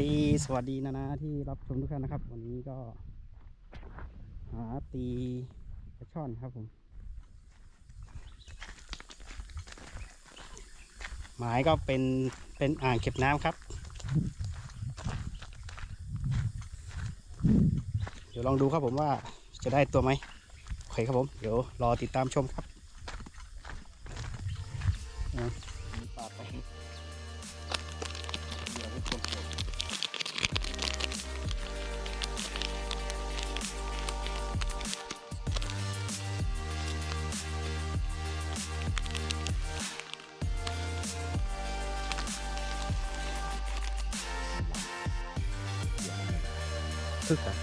ดี สวัสดีนะนะที่รับชมทุกท่านนะครับ วันนี้ก็หาตีปลาช่อนครับผม หมายก็เป็นเป็นอ่างเก็บน้ำครับ เดี๋ยวลองดูครับผมว่าจะได้ตัวไหมโอเคครับผม เดี๋ยวรอติดตามชมครับ ทึกอะเ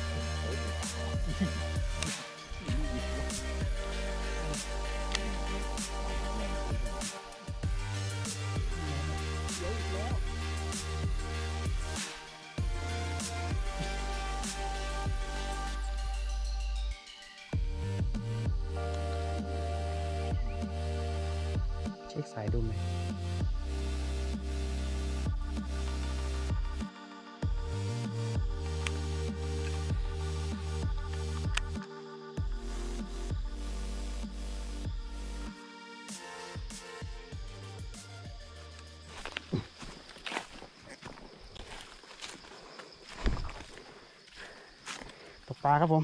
ปลาครับผม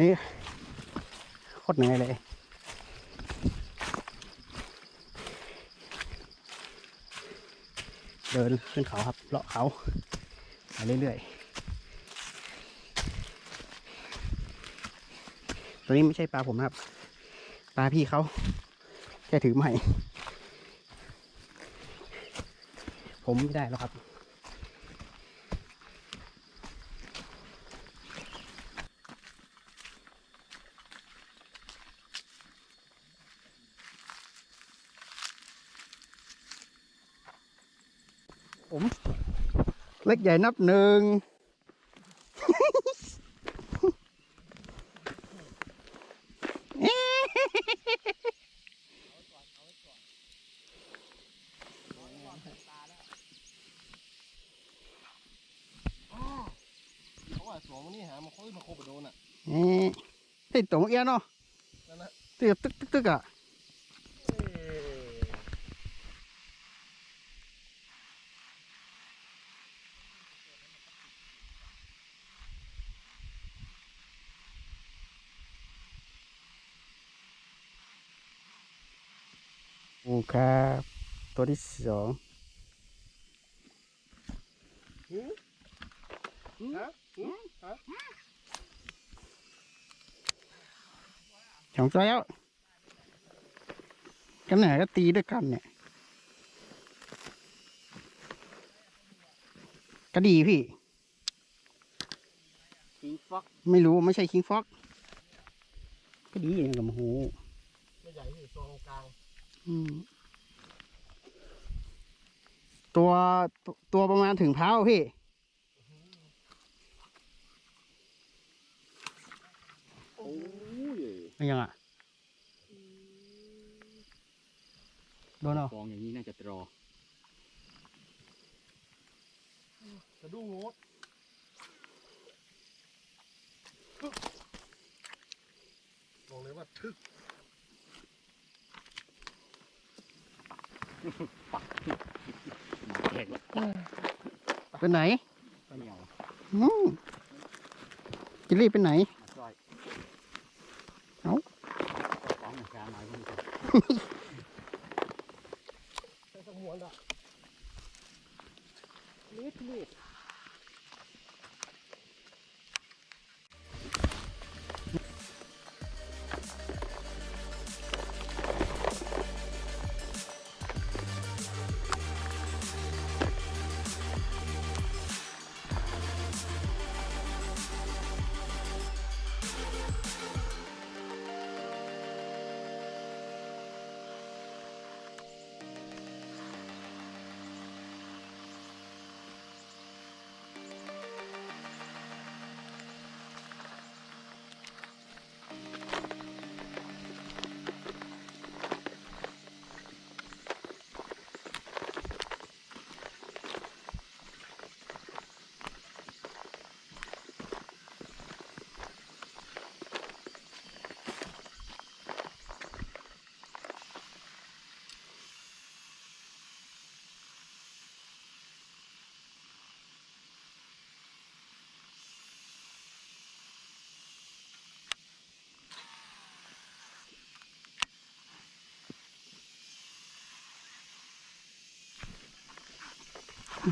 นี่โคตรเหนื่อยเลยเดินขึ้นเขาครับเลาะเขาไปเรื่อยๆ ตัวนี้ไม่ใช่ปลาผมนะครับ ปลาพี่เขาแค่ถือใหม่ ผมไม่ได้แล้วครับ เล็กใหญ่นับหนึ่งเพราะว่าสองวันนี้หามาค่อยมาโคบโดนอะเอ๊ะติดตรงเอียเนาะ นั่นนะติดตึกตึกตึกอะ โอ้ครับ ตัวที่สองสองตัวแล้ว กันไหนก็ตีด้วยกันเนี่ย ก็ดีพี่ คิงฟ็อกไม่รู้ไม่ใช่คิงฟ็อก ก็ดีอย่างกับโอ้โหไม่ใหญ่ที่ซองกลาง ตัวตัวตัวประมาณถึงเท้าพี่ โอ้ยไม่ยังอะ โดนเอาฟองอย่างนี้น่าจะรอสะดุ้งโงดบอกเลยว่าทึก หมาแขกแล้วเป็นไหนก็เหนียวอืมจะรีบไปไหน เอาฟองหนักกลางหน่อยก็มีใช้สมวนอะนิด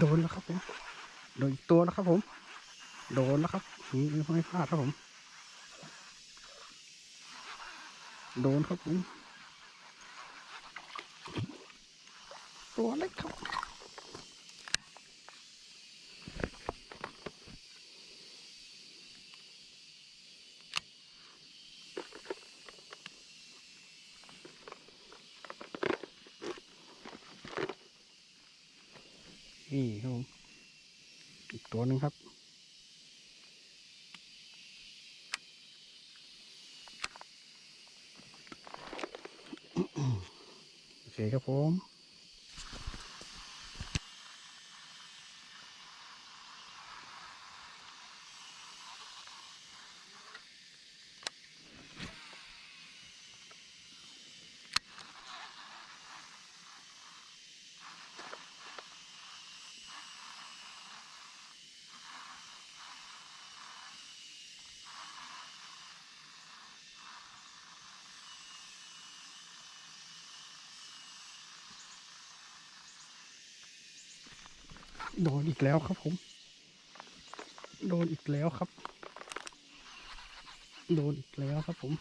โดนแล้วครับผม โดนอีกตัวแล้วครับผม โดนแล้วครับนี่ไม่พลาดครับผม โดนครับผมตัวเล็กครับ นี่ครับผมอีกตัวหนึ่งครับ โอเคครับผม โดนอีกแล้วครับผม โดนอีกแล้วครับ โดนอีกแล้วครับผม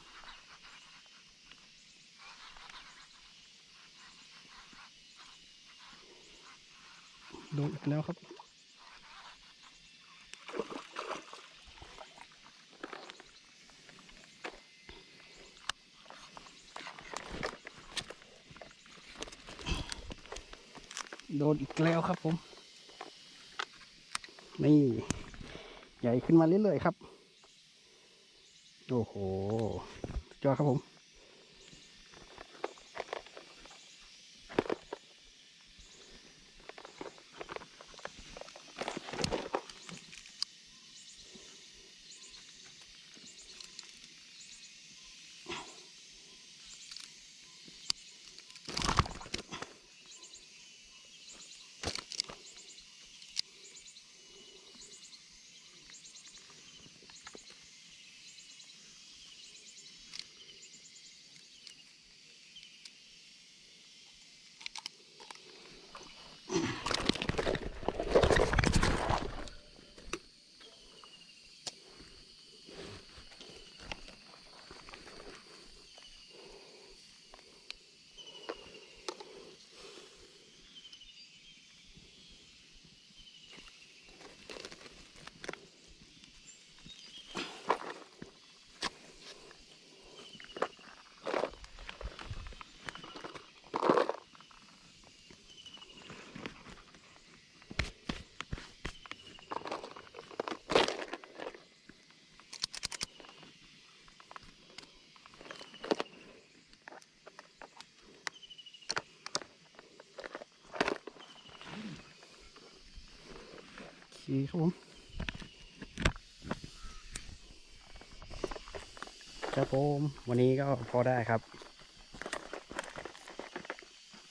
โดนอีกแล้วครับ โดนอีกแล้วครับผม นี่ใหญ่ขึ้นมาเรื่อยๆครับ โอ้โหจอครับผม เคครับผมครับผมวันนี้ก็พอได้ครับ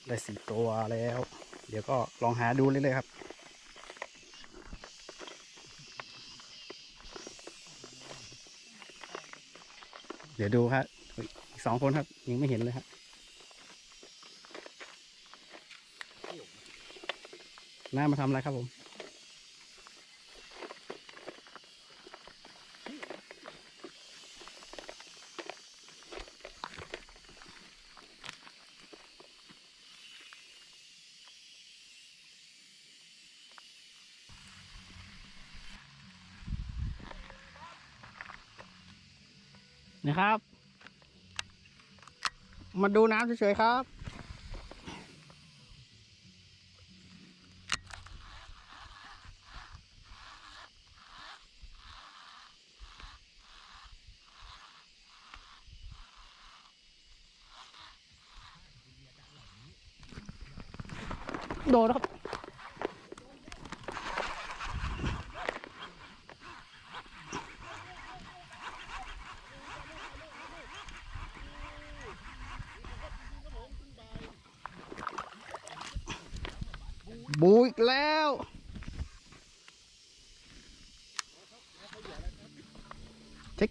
ได้สี่ตัวแล้ว เดี๋ยวก็ลองหาดูเรื่อยๆครับเดี๋ยวดูครับอีกสองคนครับ ยังไม่เห็นเลยครับน้ามาทำอะไรครับผม นะครับ มาดูน้ำเฉยๆครับ โดนแล้วครับบูอีกแล้ว เช็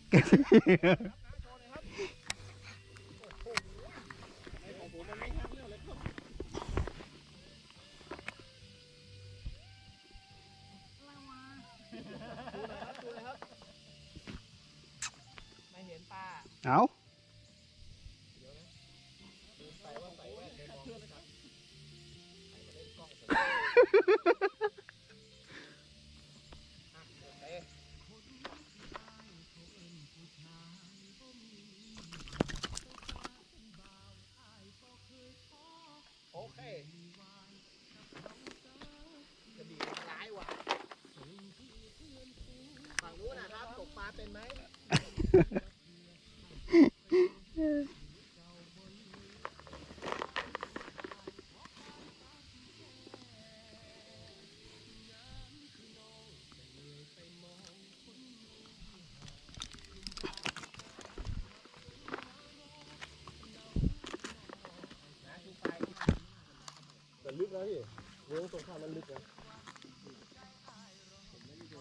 นะพี่เวิ้งตรงข้ามมันลึกนะ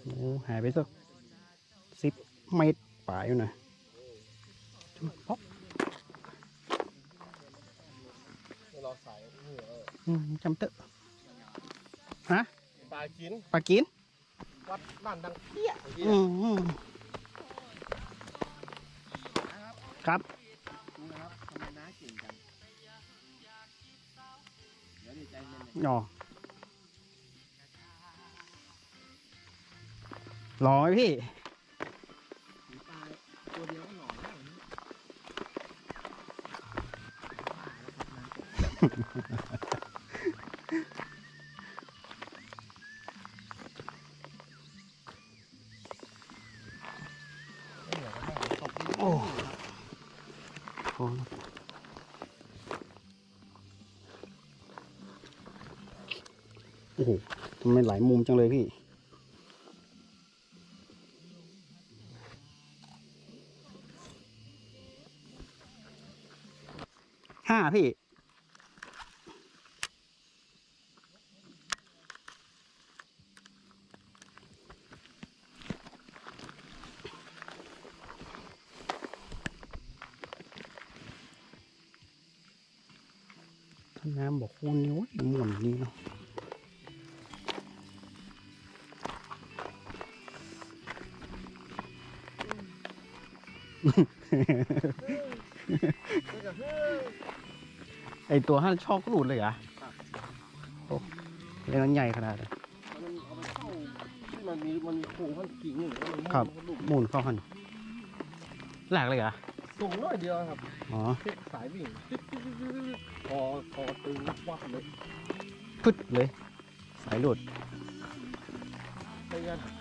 โอ้หายไปสักสิบเมตรป่าอยู่นะป๊อกเวลาใส่นี่เอออืมจำเตอะฮะปลากินปลากินวัดบ้านดังเปี้ยไอ้เหี้ยอืมอืมครับ อ๋อหล่อไหมพี่ หลายมุมจังเลยพี่ ห้าพี่ ไอตัวห้านชอบก็หลุดเลยเหรอะโอ้เล่นมันใหญ่ขนาดเลยมันเอาไปเข้าที่มันมีมันมีโครงข้างกิ่งหนึ่งแล้วมันครับมันลูกหมุนเข้าหันแหลกเลยเหรอะส่งน้อยเดียวครับอ๋อเทคสายวิ่งติ๊ดติ๊ดติ๊ดติ๊ดติ๊ดคอคอตึงวับเลยพึดเลย สายหลุด ไปกัน